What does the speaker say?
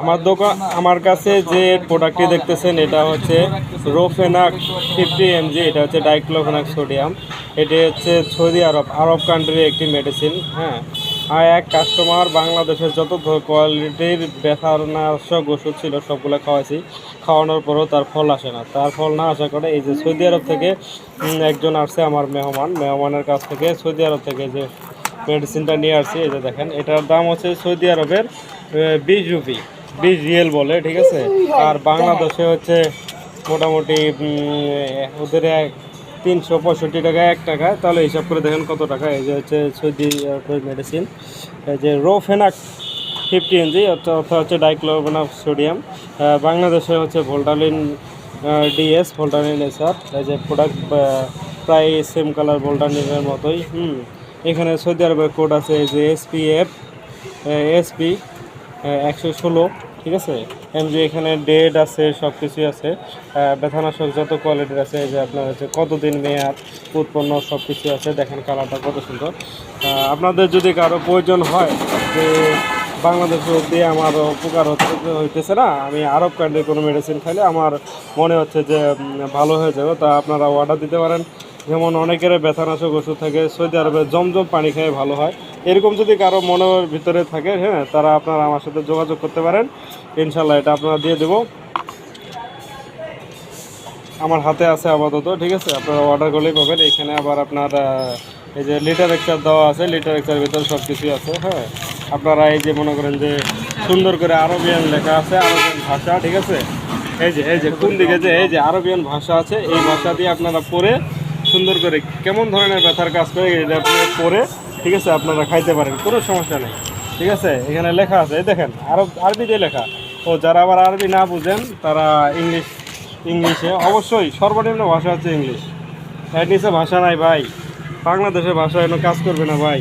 আমার দোকান, আমার কাছে যে প্রোডাক্টটি দেখতেছেন, এটা হচ্ছে রোফেনাক ফিফটি এমজি এটা হচ্ছে ডাইক্লোফেনাক সোডিয়াম এটি হচ্ছে সৌদি আরব আরব কান্ট্রির একটি মেডিসিন হ্যাঁ। আর এক কাস্টমার বাংলাদেশের যত কোয়ালিটির ব্যথার নাশক ওষুধ ছিল, সবগুলো খাওয়াইছি। খাওয়ানোর পরও তার ফল আসে না। তার ফল না আসা করে এই যে সৌদি আরব থেকে একজন আসছে আমার মেহমান। মেহমানের কাছ থেকে সৌদি আরব থেকে যে মেডিসিনটা নিয়ে আসছি, এই যে দেখেন, এটার দাম হচ্ছে সৌদি আরবের বিশ রুপি। বিশ রিয়েল বলে, ঠিক আছে? আর বাংলাদেশে হচ্ছে মোটামুটি ওদের এক তিনশো পঁয়ষট্টি টাকা, এক টাকা। তাহলে হিসাব করে দেখেন কত টাকা, এই যে হচ্ছে সৌদি মেডিসিন এই যে রোফেনাক ফিফটি এনজি অর্থাৎ হচ্ছে ডাইক্লোরোনাফ সোডিয়াম বাংলাদেশে হচ্ছে ভোল্টালিন ডিএস ভোল্টালিন এসআর এই যে প্রোডাক্ট প্রায় সেম কালার ভোল্টালিনের মতোই। হুম, এখানে সৌদি আরবের কোড আছে, এই যে এসপিএফ এসপি একশো ষোলো ঠিক আছে? এম এমজি এখানে ডেট আছে সব কিছুই আছে। আহ, ব্যথানাশক যত কোয়ালিটির আছে যে আপনার হচ্ছে কতদিন মেয়াদ উৎপন্ন সব কিছু আছে। দেখেন কালারটা কত সুন্দর। আপনাদের যদি কারও প্রয়োজন হয় যে বাংলাদেশে দিয়ে আমার উপকার হচ্ছে হইতেছে না আমি আরব কান্ট্রির কোনো মেডিসিন খাইলে আমার মনে হচ্ছে যে ভালো হয়ে যাবে। তা আপনারা অর্ডার দিতে পারেন। যেমন অনেকের ব্যথানাশক ওষুধ থাকে সৌদি আরবে জমজম পানি খেয়ে ভালো হয়। এরকম যদি কারও মনের ভিতরে থাকে হ্যাঁ তারা আপনারা আমার সাথে যোগাযোগ করতে পারেন। ইনশাল্লাহ এটা আপনারা দিয়ে দেবো। আমার হাতে আছে আপাতত, ঠিক আছে? আপনারা অর্ডার করলেই পাবেন। এখানে আবার আপনার এই যে লিটার এক্সার দেওয়া আছে লিটার এক্সার ভিতরে সব কিছুই আছে হ্যাঁ? আপনারা এই যে মনে করেন যে সুন্দর করে আরবিয়ান লেখা আছে, আরবিয়ান ভাষা, ঠিক আছে? এই যে এই যে, কোন দিকে যে, এই যে আরবিয়ান ভাষা আছে, এই ভাষা দিয়ে আপনারা পড়ে সুন্দর করে কেমন ধরনের ব্যথার কাজ করে, এটা আপনি পড়ে ঠিক আছে, আপনারা খাইতে পারেন, কোনো সমস্যা নেই। ঠিক আছে, এখানে লেখা আছে, এই দেখেন, আরব, আরবিতে লেখা। ও যারা আবার আরবি না বুঝেন, তারা ইংলিশ, ইংলিশে, অবশ্যই সর্বনিম্ন ভাষা হচ্ছে ইংলিশ। এর নিচে ভাষা নাই ভাই। বাংলাদেশের ভাষা এনে কাজ করবে না ভাই।